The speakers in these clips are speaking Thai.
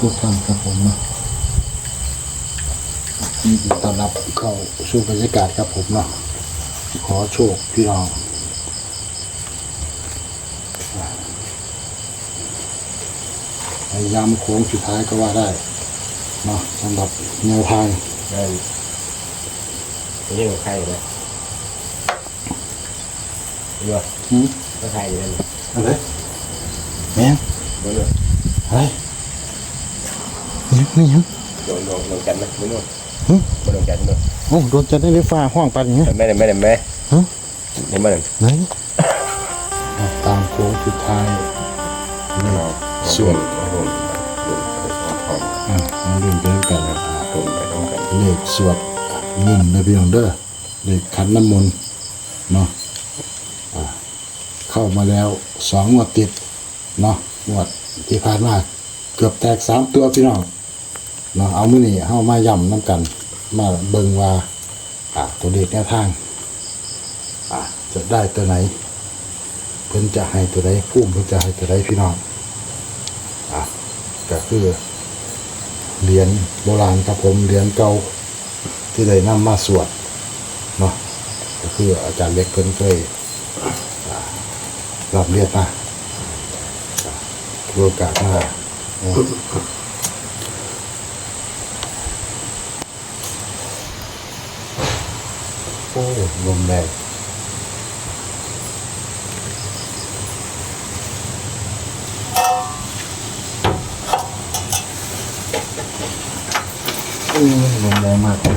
ทุกท่านครับผมเนาะยินดีต้อนรับเข้าสู่บรรยากาศครับผมเนาะขอโชคพี่น้องพยายามโค้งสุดท้ายก็ว่าได้เนาะสำหรับแนวทางนั่นไม่ใช่ของใครนะดูว่าหืมก็ใครอยู่นั่นอะไรแม่งดูนู่นอะไร ยังไม่ยังโดนโดนโดนกันไหมดูนู่นหึมาโดนกันนู่นโอ้โดนจัดได้เลยฟ้าห้องปันอย่างเงี้ย ไม่ได้ไม่ได้ไม่ฮะเห็นไหมนั่นไหนอะตามโค้งสุดท้ายนี่ส่วนโดนโดนโดนอ่ามาเรียนไปด้วยกันนะโดนไปโดนกันเลขสวดเงินในพี่น้องเด้อเลขขันน้ำมนต์เนาะอ่าเข้ามาแล้วสองงวดติดเนาะงวดที่ผ่านมาเกือบแตกสามตัวพี่น้อง เนาะเอามือนี่เข้ามาย่ำน้ำกัน มาเบิ่งว่า อ่าตัวเลขแนวทาง อ่าจะได้ตัวไหน เพิ่นจะให้ตัวใดพุ่มเพิ่นจะให้ตัวใดพี่น้อง อะก็คือเหรียญโบราณครับผมเหรียญเก่าที่ได้นำมาสวดเนาะก็คืออาจารย์เล็กเพิ่นเคยอ่ารับเรียนมาอ่าโอกาสมา เนาะโอ้ลมแรง อืมลมแรงมาก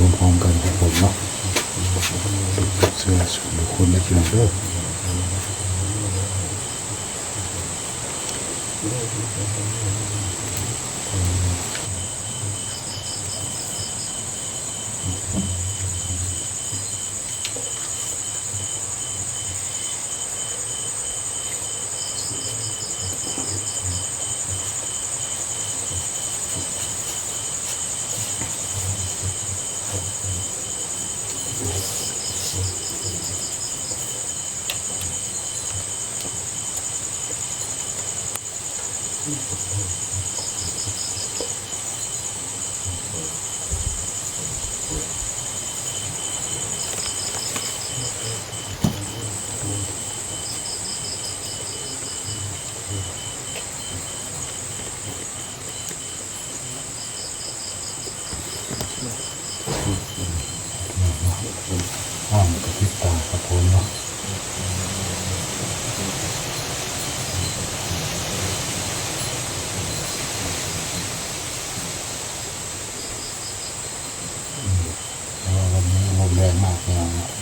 พี่น้องไปพร้อมๆกันครับผมเนาะเสื้อสูตรบุคคลในพี่น้องเด้อห้ามกระพริบตาครับผมเนาะอืมเพราะว่าวันนี้ลมแร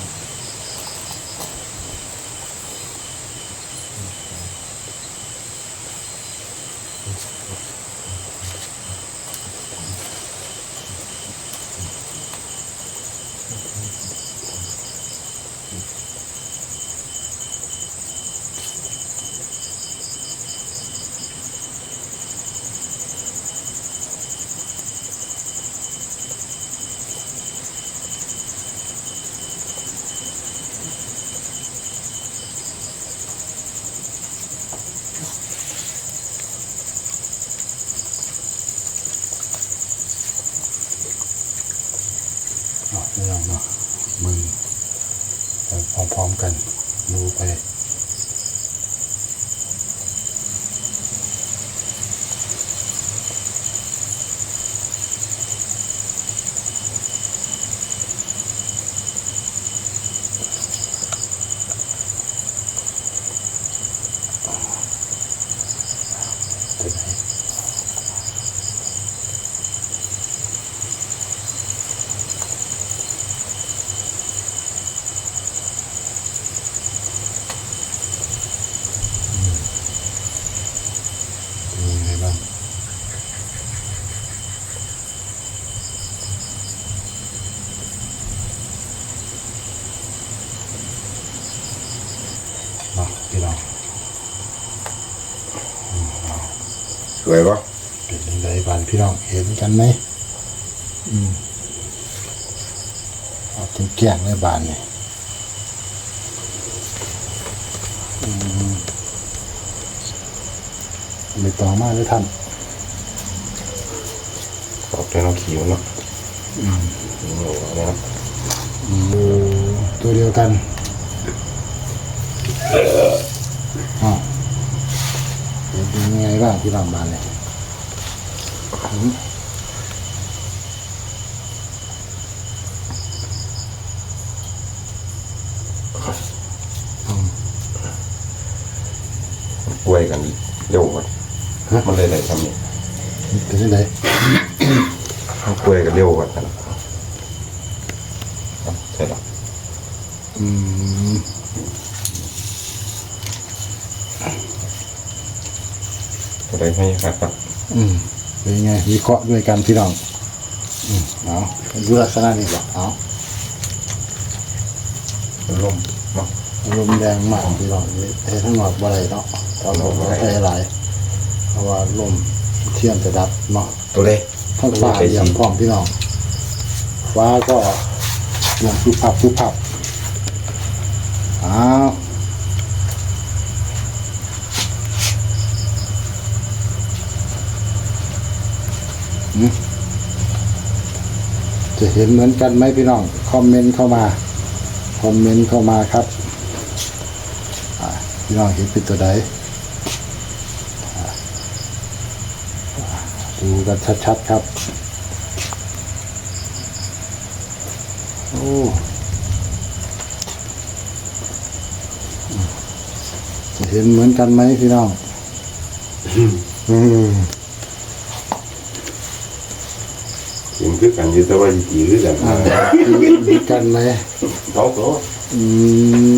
เนาะนี่เราเนาะมึงพร้อมๆกันดูไปไหนเป็นยังไงบ้างเนาะพี่น้อง วยปะเป็นยังไงบ้านพี่น้องเห็นกันไหมอืมเอาถึงแก่งในบ้านนี่อืมไม่ต้องมากเลยท่านออกเป็นน้องขีวเนาะโอ้โหเนี่ยนะอืมตัวเดียวกันอ่าเป็นยัง ไงบ้างพี่น้องบ้านเนี่ยอืมป่วยกันเร็วกว่ามันเลยได้ทำนี่เป็นยังไงมันป่วยกันเร็วกว่ากันเอาใช่หรออืม ตัวใดให้ครับปะอืมเป็นยังไงวิเคราะห์ด้วยกันพี่น้องอืมเอาดูลักษณะนี้ก่อนเอามันล่มเนาะลมแรงมากพี่น้องนี่ให้ทั้งหมดบ่ได้เนาะตอนผมก็ให้หลายเพราะว่าลมเทียมจะดับเนาะตัวเล็กทั้งฟ้าเยี่ยมพร้อมพี่น้องฟ้าก็ลมทุบพับทุบพับอ้าว จะเห็นเหมือนกันไหมพี่น้อง คอมเมนต์เข้ามา คอมเมนต์เข้ามาครับพี่น้องเห็นเป็นตัวใดดูกันชัดๆครับ โอ้จะเห็นเหมือนกันไหมพี่น้อง อืม กินคือกันอยู่แต่ว่าจีคือกันอ่าเห็นเหมือนกันไหมสองตัวอืม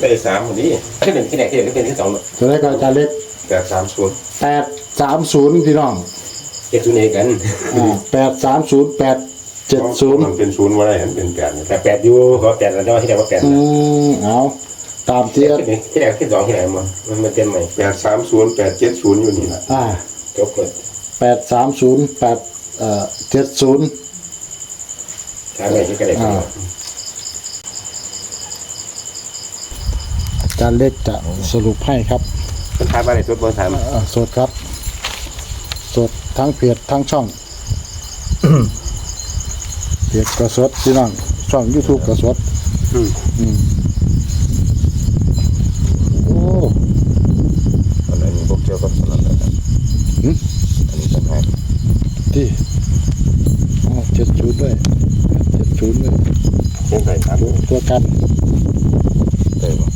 ได้สามคนนี้ที่หนึ่งที่ไหนที่หนึ่งที่เป็นที่สองตัวแรกก็อาจารย์เล็กแต่สามส่วนแปดสามศูนย์พี่น้องเจ็ดศูนย์เองกันอ่าแปดสามศูนย์แปดเจ็ดศูนย์มันเป็นศูนย์ว่าไรมันเป็นแปดนี่แต่แปดอยู่ก็แปดแล้วที่ไหนว่าแปดอืมเอาตามที่ที่ไหนที่ไหนที่สองที่ไหนมันมันมันเต็มใหม่แปดสามศูนย์แปดเจ็ดศูนย์อยู่นี่แหละอ่าจบเลยแปดสามศูนย์แปด เอ่อเจ็ดศูนย์ใช้ใหม่ที่กระเด็นอ่าอาจารย์เล็กจะสรุปให้ครับสุดท้ายบ้านในสุดบนสามเอ่อสดครับ สดทั้งเพจทั้งช่อง เพจก็สดพี่น้องช่อง YouTube ก็สดอืมโอ้ อันนี้พวกเกี่ยวกับสลับแล้วกันหืมอันนี้เป็นไง ที่อ๋อเจ็ดศูนย์ด้วยเจ็ดศูนย์ด้วยเช่นไรครับตัวตัวกันได้ปะ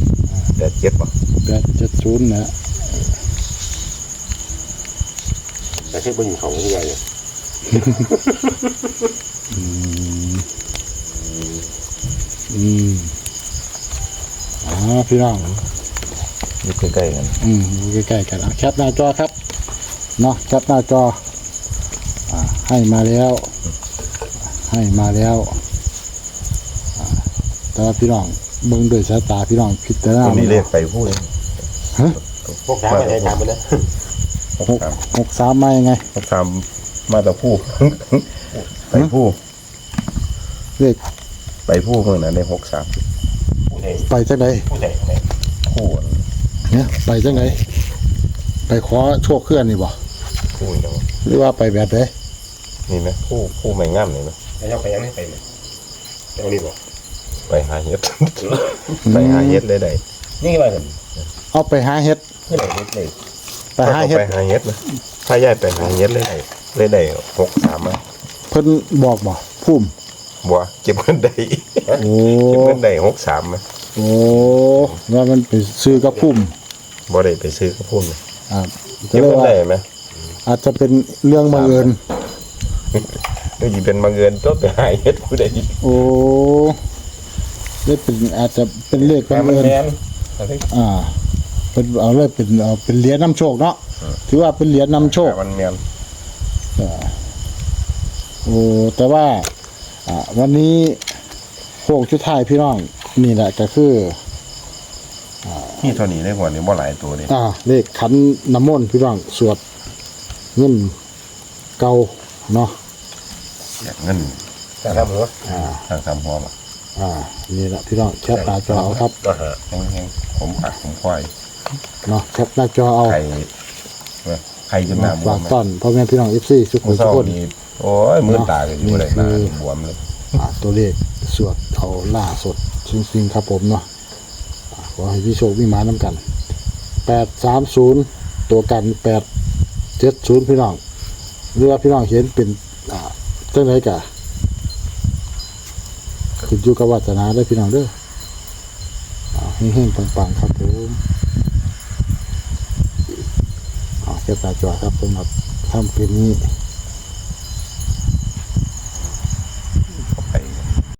แปดเจ็ดปะแปดเจ็ดศูนย์นะแต่ที่บนอยู่เขาที่ใหญ่เลยอืมอ่าพี่น้องอยู่ใกล้ๆกัน อืมอยู่ใกล้ๆกันอะแคปหน้าจอครับ เนาะแคปหน้าจออ่า ให้มาแล้ว ให้มาแล้วอ่าแต่ว่าพี่น้องเบิ่งด้วยสายตาพี่น้องพิจารณาตัวนี้เลขไปพูดฮะพวกสามไปไหนสามไปนะหกหกสามหกสามมายังไงหกสามมาแต่ผู้ไปผู้เลขไปผู้เมื่อนั้นได้หกสามผู้ใดไปจังไหนผู้ใดไหนผู้เนี่ยไปจังไหนไปขอโชคเคลื่อนนี่บ่ผู้ยังหรือว่าไปแบบไหน นี่ไหมผู้ผู้ไม่งามเลยไหมแล้วเราไปยังไม่ไปเลยเจ้านี่บอกไปหาเฮ็ด ไปหาเฮ็ดเลยได้นี่ว่ากันเอาไปหาเฮ็ดเพื่อนไหนเลยไปหาเฮ็ดไปหาเฮ็ดนะถ้าย้ายไปหาเฮ็ดเลยได้เลยได้หกสามมาเพิ่นบอกบ่พุ่มบัวเก็บเงินได้โอ้เก็บเงินได้หกสามมาโอ้ว่ามันไปซื้อกับพุ่มบ่ได้ไปซื้อข้าวพุ่นเลยอ่าก็เก็บเลยเงินว่าได้ไหมอาจจะเป็นเรื่องบังเอิญ นี่สิเป็นบังเอิญตัวไปหาเฮ็ดผู้ใดโอ้เลยเป็นอาจจะเป็นเลขบังเอิญแม่นอะไรอ่า เป็นเอาเลยเป็นเอาเป็นเหรียญนำโชคเนาะถือว่าเป็นเหรียญนำโชคมันแม่นโอ้แต่ว่าอ่า วันนี้โคกชุดท้ายพี่น้อง นี่แหละก็คือ นี่เท่านี้ได้หัวนี่บ่หลายตัวนี่อ่า เลขขันน้ำมนต์พี่น้อง สวดเงินเก่า เนาะอยากเงินแต่ทำหัวอ่าทางทำหัวมาอ่านี่แหละพี่น้องแคปหน้าจอเอาครับก็หาแห้งๆผมอัดผมควายเนาะแคปหน้าจอเอาไข่เว้ยไข่จนหน้าบวฝามกเลยต้อนพ่อแม่พี่น้องเอฟซีทุกคมือนทุเศกร้าคน นี่โอ้ยมือตากันอยู่เลยหน้าบวมเลย อ่าตัวเลขสวดเอาล่าสดจริงๆครับผมเนาะอ่าขอให้พี่โชคพี่หมาน้ำกันแปดสามศูนย์ตัวกันแปดเจ็ดศูนย์พี่น้อง หรือว่าพี่น้องเห็นเป็นอ่าจังไรกะขึ้นอยู่กับวาสนาได้พี่น้องเด้ออ่าเฮงๆปังๆครับผมอ่าแค่ตาจอครับสำหรับค่ำคืนนี้